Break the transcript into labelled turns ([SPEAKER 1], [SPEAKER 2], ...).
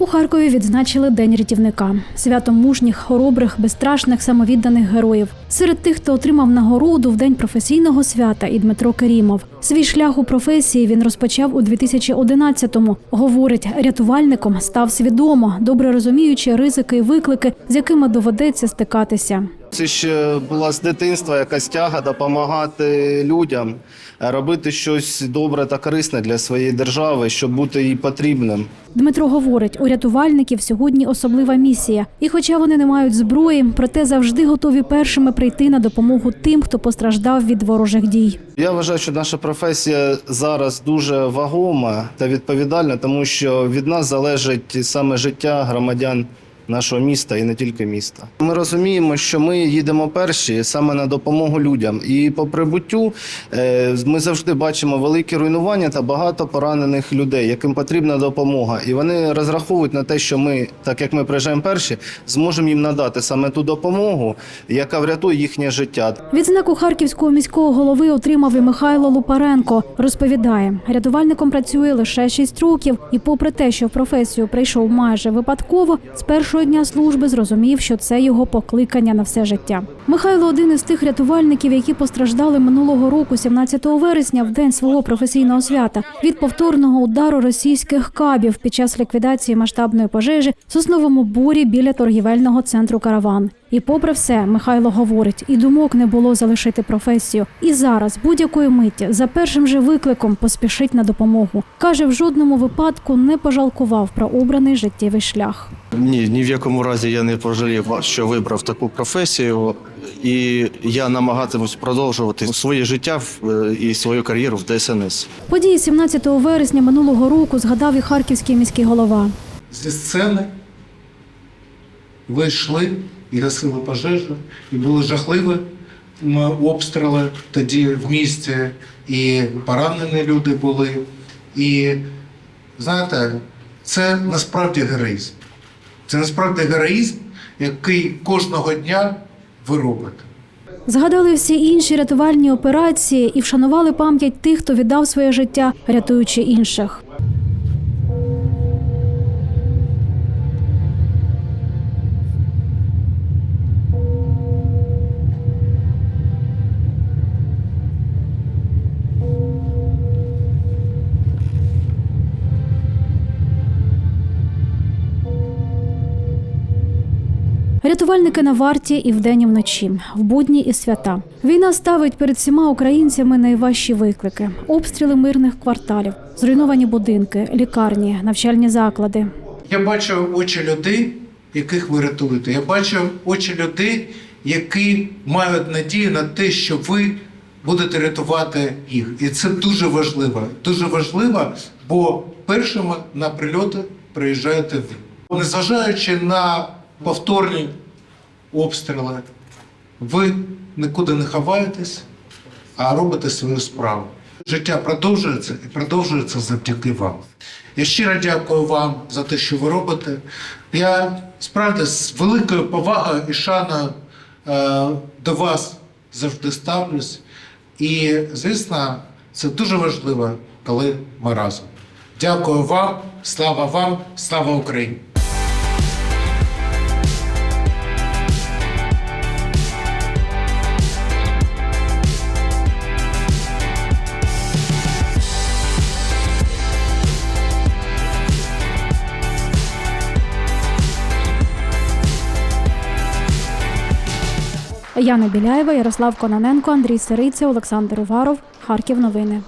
[SPEAKER 1] У Харкові відзначили День рятівника, свято мужніх, хоробрих, безстрашних, самовідданих героїв. Серед тих, хто отримав нагороду в день професійного свята, і Дмитро Керімов. Свій шлях у професії він розпочав у 2011-му. Говорить, рятувальником став свідомо, добре розуміючи ризики і виклики, з якими доведеться стикатися.
[SPEAKER 2] Це ще була з дитинства якась тяга допомагати людям, робити щось добре та корисне для своєї держави, щоб бути їй потрібним.
[SPEAKER 1] Дмитро говорить, у рятувальників сьогодні особлива місія. І хоча вони не мають зброї, проте завжди готові першими прийти на допомогу тим, хто постраждав від ворожих дій.
[SPEAKER 2] Я вважаю, що наша професія зараз дуже вагома та відповідальна, тому що від нас залежить саме життя громадян нашого міста і не тільки міста. Ми розуміємо, що ми їдемо перші саме на допомогу людям. І по прибуттю е, ми завжди бачимо великі руйнування та багато поранених людей, яким потрібна допомога. І вони розраховують на те, що ми, так як ми приїжджаємо перші, зможемо їм надати саме ту допомогу, яка врятує їхнє життя.
[SPEAKER 1] Відзнаку харківського міського голови отримав і Михайло Лупаренко. Розповідає, рятувальником працює лише 6 років, і попри те, що в професію прийшов майже випадково, з першого дня служби зрозумів, що це його покликання на все життя. Михайло один із тих рятувальників, які постраждали минулого року, 17 вересня, в день свого професійного свята, від повторного удару російських кабів під час ліквідації масштабної пожежі в сосновому борі біля торгівельного центру Караван. І попри все, Михайло говорить, і думок не було залишити професію. І зараз будь-якої миті за першим же викликом поспішить на допомогу. каже, в жодному випадку не пожалкував про обраний життєвий шлях.
[SPEAKER 3] Ні, ні в якому разі я не пожалів, що вибрав таку професію, і я намагатимусь продовжувати своє життя і свою кар'єру в ДСНС.
[SPEAKER 1] Події 17 вересня минулого року згадав і харківський міський голова.
[SPEAKER 4] зі сцени ви йшли і гасили пожежу, і були жахливі обстріли тоді в місті, і поранені люди були. І знаєте, це насправді героїзм. Це насправді героїзм, який кожного дня ви робите.
[SPEAKER 1] Згадали всі інші рятувальні операції і вшанували пам'ять тих, хто віддав своє життя, рятуючи інших. Рятувальники на варті і вдень, і вночі, в будні і свята. Війна ставить перед всіма українцями найважчі виклики: обстріли мирних кварталів, зруйновані будинки, лікарні, навчальні заклади.
[SPEAKER 4] Я бачу очі людей, яких ви рятуєте. Я бачу очі людей, які мають надію на те, що ви будете рятувати їх. І це дуже важливо. Дуже важливо, бо першими на прильоти приїжджаєте ви. Незважаючи на повторні обстріли, ви нікуди не ховаєтесь, а робите свою справу. Життя продовжується і продовжується завдяки вам. Я щиро дякую вам за те, що ви робите. Я справді з великою повагою і шаною е, до вас завжди ставлюсь. І, звісно, це дуже важливо, коли ми разом. Дякую вам, слава вам, слава Україні!
[SPEAKER 1] Яна Біляєва, Ярослав Кононенко, Андрій Сириця, Олександр Уваров. Харків. Новини.